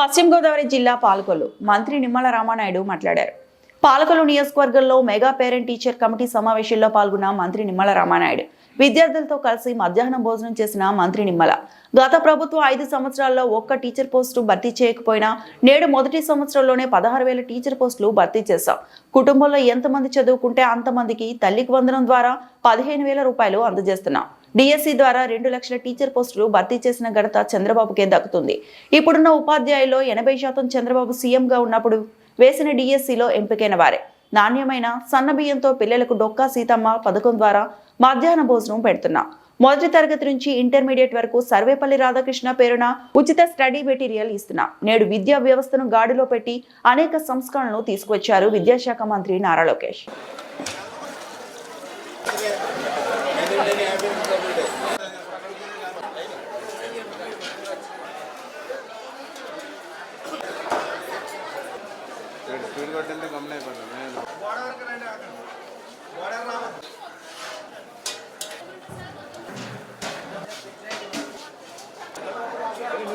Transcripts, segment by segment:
పశ్చిమ గోదావరి జిల్లా పాలకొల్లు. మంత్రి నిమ్మల రామానాయుడు మాట్లాడారు. పాలకొల్లు నియోజకవర్గంలో మెగా పేరెంట్ టీచర్ కమిటీ సమావేశంలో పాల్గొన్న మంత్రి నిమ్మల రామానాయుడు. విద్యార్థులతో కలిసి మధ్యాహ్నం భోజనం చేసిన మంత్రి నిమ్మల. గత ప్రభుత్వం ఐదు సంవత్సరాల్లో ఒక్క టీచర్ పోస్టు భర్తీ చేయకపోయినా నేడు మొదటి సంవత్సరంలోనే పదహారు వేల టీచర్ పోస్టులు భర్తీ చేశాం. కుటుంబంలో ఎంతమంది చదువుకుంటే అంతమందికి తల్లికి వందనం ద్వారా పదిహేను వేల రూపాయలు అందజేస్తున్నాం. డిఎస్సి ద్వారా రెండు లక్షల టీచర్ పోస్టులు భర్తీ చేసిన ఘనత చంద్రబాబుకే దక్కుతుంది. ఇప్పుడున్న ఉపాధ్యాయుల్లో ఎనభై శాతం చంద్రబాబు సీఎంగా ఉన్నప్పుడు వేసిన డిఎస్సిలో ఎంపికైన వారే. నాణ్యమైన సన్న బియ్యంతో పిల్లలకు డొక్కా సీతమ్మ పథకం ద్వారా మధ్యాహ్న భోజనం పెడుతున్నా. మొదటి తరగతి నుంచి ఇంటర్మీడియట్ వరకు సర్వేపల్లి రాధాకృష్ణ పేరున ఉచిత స్టడీ మెటీరియల్ ఇస్తున్నా. నేడు విద్యా వ్యవస్థను గాడిలో పెట్టి అనేక సంస్కరణలు తీసుకువచ్చారు విద్యాశాఖ మంత్రి నారా లోకేష్.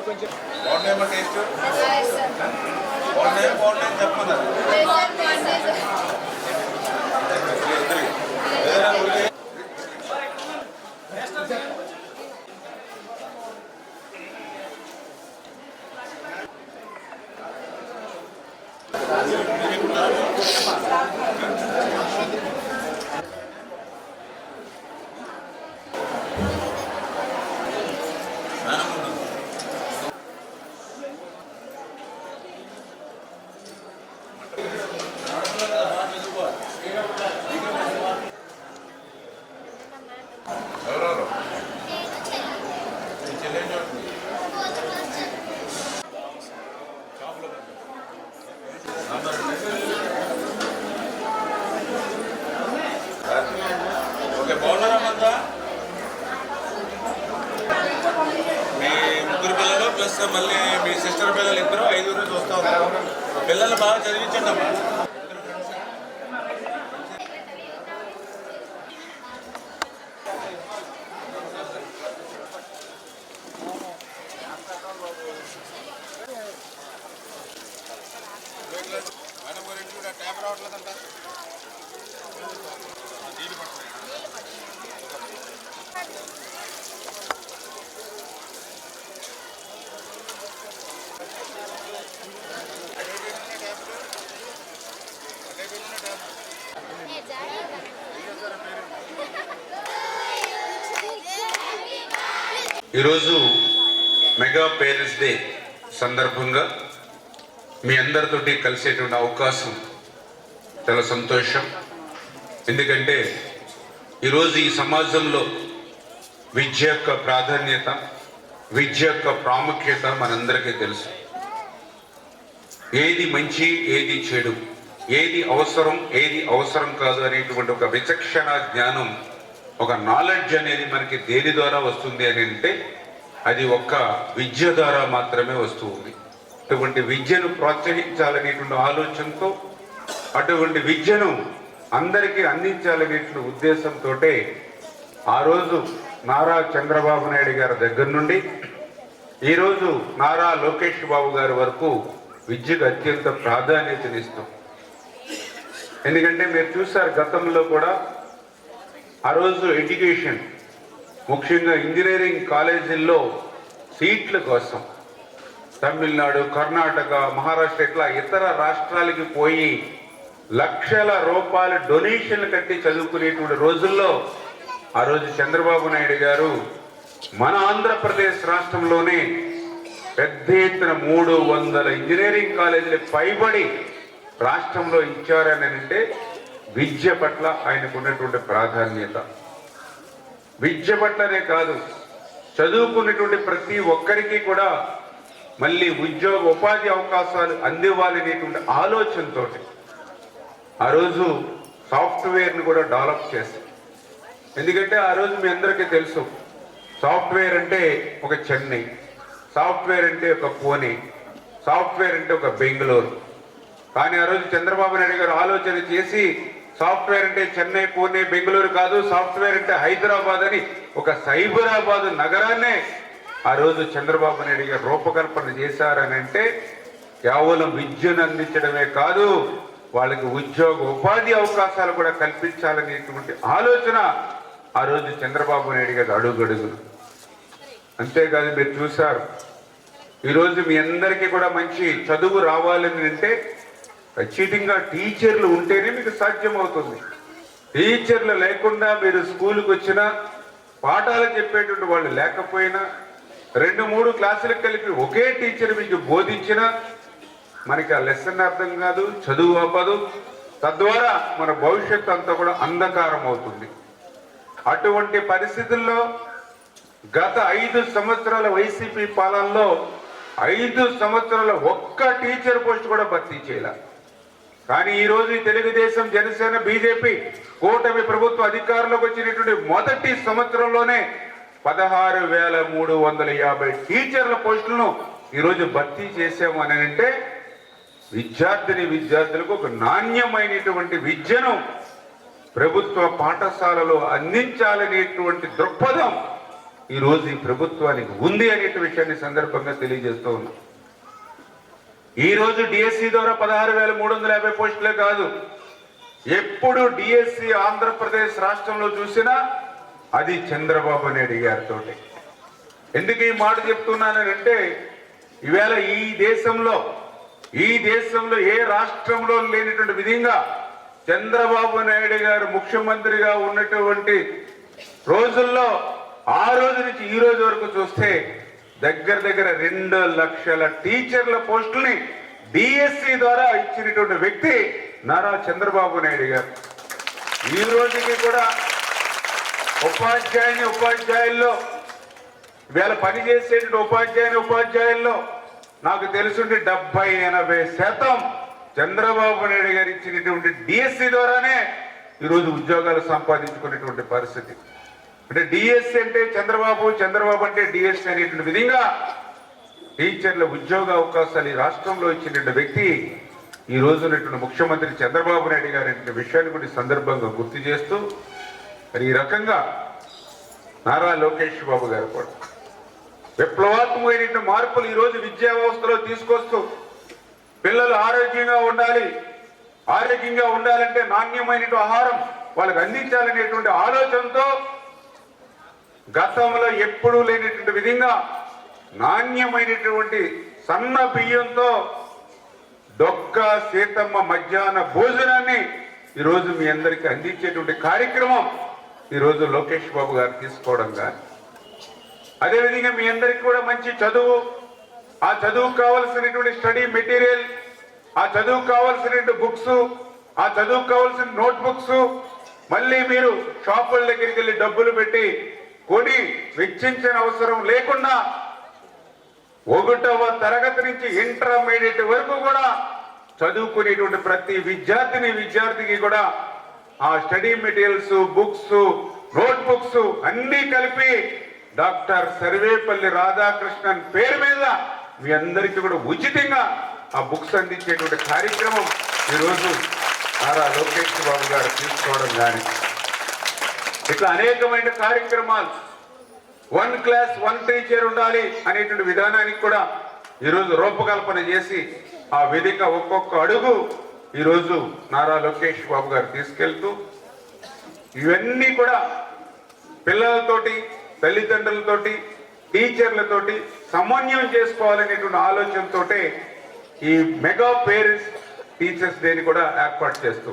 బాగున్నాయమ్మా టేస్ట్ బాగున్నాయి బాగున్నాయి చెప్పన్నారు ఎవరెవరు పిల్లలు బాగా చదివించండి అమ్మా ఈరోజు మెగా పేరెంట్స్ డే సందర్భంగా మీ అందరితోటి కలిసేటువంటి అవకాశం చాలా సంతోషం. ఎందుకంటే ఈరోజు ఈ సమాజంలో విద్య యొక్క ప్రాధాన్యత విద్య యొక్క ప్రాముఖ్యత మనందరికీ తెలుసు. ఏది మంచి ఏది చెడు? ఏది అవసరం ఏది అవసరం కాదు అనేటువంటి ఒక విచక్షణ జ్ఞానం ఒక నాలెడ్జ్ అనేది మనకి దేని ద్వారా వస్తుంది అని అంటే అది ఒక్క విద్య ద్వారా మాత్రమే వస్తుంది అటువంటి విద్యను ప్రోత్సహించాలనేటువంటి ఆలోచనతో అటువంటి విద్యను అందరికీ అందించాలనేటువంటి ఉద్దేశంతో ఆ రోజు నారా చంద్రబాబు నాయుడు గారి దగ్గర నుండి ఈరోజు నారా లోకేష్ బాబు గారి వరకు విద్యకు అత్యంత ప్రాధాన్యతనిస్తాం. ఎందుకంటే మీరు చూస్తారు గతంలో కూడా ఆ రోజు ఎడ్యుకేషన్ ముఖ్యంగా ఇంజనీరింగ్ కాలేజీల్లో సీట్ల కోసం తమిళనాడు కర్ణాటక మహారాష్ట్ర ఇట్లా ఇతర రాష్ట్రాలకి పోయి లక్షల రూపాయల డొనేషన్లు కట్టి చదువుకునేటువంటి రోజుల్లో ఆ రోజు చంద్రబాబు నాయుడు గారు మన ఆంధ్రప్రదేశ్ రాష్ట్రంలోనే పెద్ద ఎత్తున మూడు వందల ఇంజనీరింగ్ కాలేజీలు పైబడి రాష్ట్రంలో ఇచ్చారని అంటే విద్య పట్ల ఆయనకు ఉన్నటువంటి ప్రాధాన్యత. విద్య పట్లనే కాదు చదువుకున్నటువంటి ప్రతి ఒక్కరికి కూడా మళ్ళీ ఉద్యోగ ఉపాధి అవకాశాలు అందివ్వాలనేటువంటి ఆలోచనతో ఆ రోజు సాఫ్ట్వేర్ని కూడా డెవలప్ చేశాం ఎందుకంటే ఆ రోజు మీ అందరికీ తెలుసు సాఫ్ట్వేర్ అంటే ఒక చెన్నై సాఫ్ట్వేర్ అంటే ఒక పూణే సాఫ్ట్వేర్ అంటే ఒక బెంగళూరు. కానీ ఆ రోజు చంద్రబాబు నాయుడు గారు ఆలోచన చేసి సాఫ్ట్వేర్ అంటే చెన్నై పూణే బెంగళూరు కాదు సాఫ్ట్వేర్ అంటే హైదరాబాద్ అని ఒక సైబరాబాద్ నగరాన్నే ఆ రోజు చంద్రబాబు నాయుడు గారు రూపకల్పన చేశారని అంటే కేవలం విద్యను అందించడమే కాదు వాళ్ళకి ఉద్యోగ ఉపాధి అవకాశాలు కూడా కల్పించాలనేటువంటి ఆలోచన ఆ రోజు చంద్రబాబు నాయుడు గారు అడుగడుగులు. అంతేకాదు మీరు చూశారు ఈరోజు మీ అందరికీ కూడా మంచి చదువు రావాలని అంటే ఖచ్చితంగా టీచర్లు ఉంటేనే మీకు సాధ్యమవుతుంది. టీచర్లు లేకుండా మీరు స్కూల్కి వచ్చినా పాఠాలు చెప్పేటువంటి వాళ్ళు లేకపోయినా రెండు మూడు క్లాసులకు కలిపి ఒకే టీచర్ మీకు బోధించినా మనకి ఆ లెసన్ అర్థం కాదు చదువు అవ్వదు తద్వారా మన భవిష్యత్తు అంతా కూడా అంధకారం అవుతుంది. అటువంటి పరిస్థితుల్లో గత ఐదు సంవత్సరాల వైసీపీ పాలనలో ఐదు సంవత్సరాల ఒక్క టీచర్ పోస్ట్ కూడా భర్తీ చేయాలి. కానీ ఈ రోజు ఈ తెలుగుదేశం జనసేన బీజేపీ కూటమి ప్రభుత్వ అధికారంలోకి వచ్చినటువంటి మొదటి సంవత్సరంలోనే పదహారు వేల మూడు వందల యాభై టీచర్ల పోస్టులను ఈరోజు భర్తీ చేశాము అని అంటే విద్యార్థిని విద్యార్థులకు ఒక నాణ్యమైనటువంటి విద్యను ప్రభుత్వ పాఠశాలలో అందించాలనేటువంటి దృక్పథం ఈరోజు ఈ ప్రభుత్వానికి ఉంది అనే విషయాన్ని సందర్భంగా తెలియజేస్తూ ఉన్నాం. ఈ రోజు డిఎస్సి ద్వారా పదహారు వేల మూడు వందల యాభై పోస్టులే కాదు. ఎప్పుడు డిఎస్సి ఆంధ్రప్రదేశ్ రాష్ట్రంలో చూసినా అది చంద్రబాబు నాయుడు గారితో ఎందుకు ఈ మాట చెప్తున్నానంటే ఈవేళ ఈ దేశంలో ఈ దేశంలో ఏ రాష్ట్రంలో లేనటువంటి విధంగా చంద్రబాబు నాయుడు గారు ముఖ్యమంత్రిగా ఉన్నటువంటి రోజుల్లో ఆ రోజు నుంచి ఈ రోజు వరకు చూస్తే దగ్గర దగ్గర రెండు లక్షల టీచర్ల పోస్టుల్ని డిఎస్సి ద్వారా ఇచ్చినటువంటి వ్యక్తి నారా చంద్రబాబు నాయుడు గారు. ఈ రోజుకి కూడా ఉపాధ్యాయుని ఉపాధ్యాయుల్లో వీళ్ళ పనిచేసేటువంటి ఉపాధ్యాయుని ఉపాధ్యాయుల్లో నాకు తెలుసుండి డెబ్బై ఎనభై శాతం చంద్రబాబు నాయుడు గారు ఇచ్చినటువంటి డిఎస్సి ద్వారానే ఈరోజు ఉద్యోగాలు సంపాదించుకునేటువంటి పరిస్థితి. అంటే డిఎస్సి అంటే చంద్రబాబు చంద్రబాబు అంటే డిఎస్సి అనేటువంటి విధంగా టీచర్ల ఉద్యోగ అవకాశాలు ఈ రాష్ట్రంలో ఇచ్చినటువంటి వ్యక్తి ఈ రోజు ఉన్నటువంటి ముఖ్యమంత్రి చంద్రబాబు నాయుడు గారి విషయాన్ని కూడా సందర్భంగా గుర్తు చేస్తూ మరి ఈ రకంగా నారా లోకేష్ బాబు గారు కూడా విప్లవాత్మకమైనటువంటి మార్పులు ఈరోజు విద్యా వ్యవస్థలో తీసుకొస్తూ పిల్లలు ఆరోగ్యంగా ఉండాలి ఆరోగ్యంగా ఉండాలంటే నాణ్యమైన ఆహారం వాళ్ళకి అందించాలనేటువంటి ఆలోచనతో గతంలో ఎప్పుడూ లేనటువంటి విధంగా నాణ్యమైనటువంటి సన్న బియ్యంతో డొక్క సీతమ్మ మధ్యాహ్న భోజనాన్ని ఈరోజు మీ అందరికి అందించేటువంటి కార్యక్రమం ఈరోజు లోకేష్ బాబు గారు తీసుకోవడం కానీ అదేవిధంగా మీ అందరికి కూడా మంచి చదువు ఆ చదువు కావలసినటువంటి స్టడీ మెటీరియల్ ఆ చదువు కావలసినటువంటి బుక్స్ ఆ చదువుకు కావలసిన నోట్ బుక్స్ మళ్ళీ మీరు షాపుల దగ్గరికి వెళ్ళి డబ్బులు పెట్టి కొని వెచ్చించిన అవసరం లేకుండా ఒకటవ తరగతి నుంచి ఇంటర్మీడియట్ వరకు కూడా చదువుకునేటువంటి ప్రతి విద్యార్థిని విద్యార్థికి కూడా ఆ study materials books note books అన్ని కలిపి డాక్టర్ సర్వేపల్లి రాధాకృష్ణన్ పేరు మీద మీ అందరికీ కూడా ఉచితంగా ఆ బుక్స్ అందించేటువంటి కార్యక్రమం ఈరోజు నారా లోకేష్ బాబు గారు తీసుకోవడం కానీ ఇట్లా అనేకమైన కార్యక్రమాలు. వన్ క్లాస్ వన్ టీచర్ ఉండాలి అనేటువంటి విధానానికి కూడా ఈరోజు రూపకల్పన చేసి ఆ వేదిక ఒక్కొక్క అడుగు ఈరోజు నారా లోకేష్ బాబు గారు తీసుకెళ్తూ ఇవన్నీ కూడా పిల్లలతోటి తల్లిదండ్రులతోటి టీచర్లతోటి సమన్వయం చేసుకోవాలనేటువంటి ఆలోచనతోటే ఈ మెగా పేరెంట్స్ టీచర్స్ డేని కూడా ఏర్పాటు చేస్తూ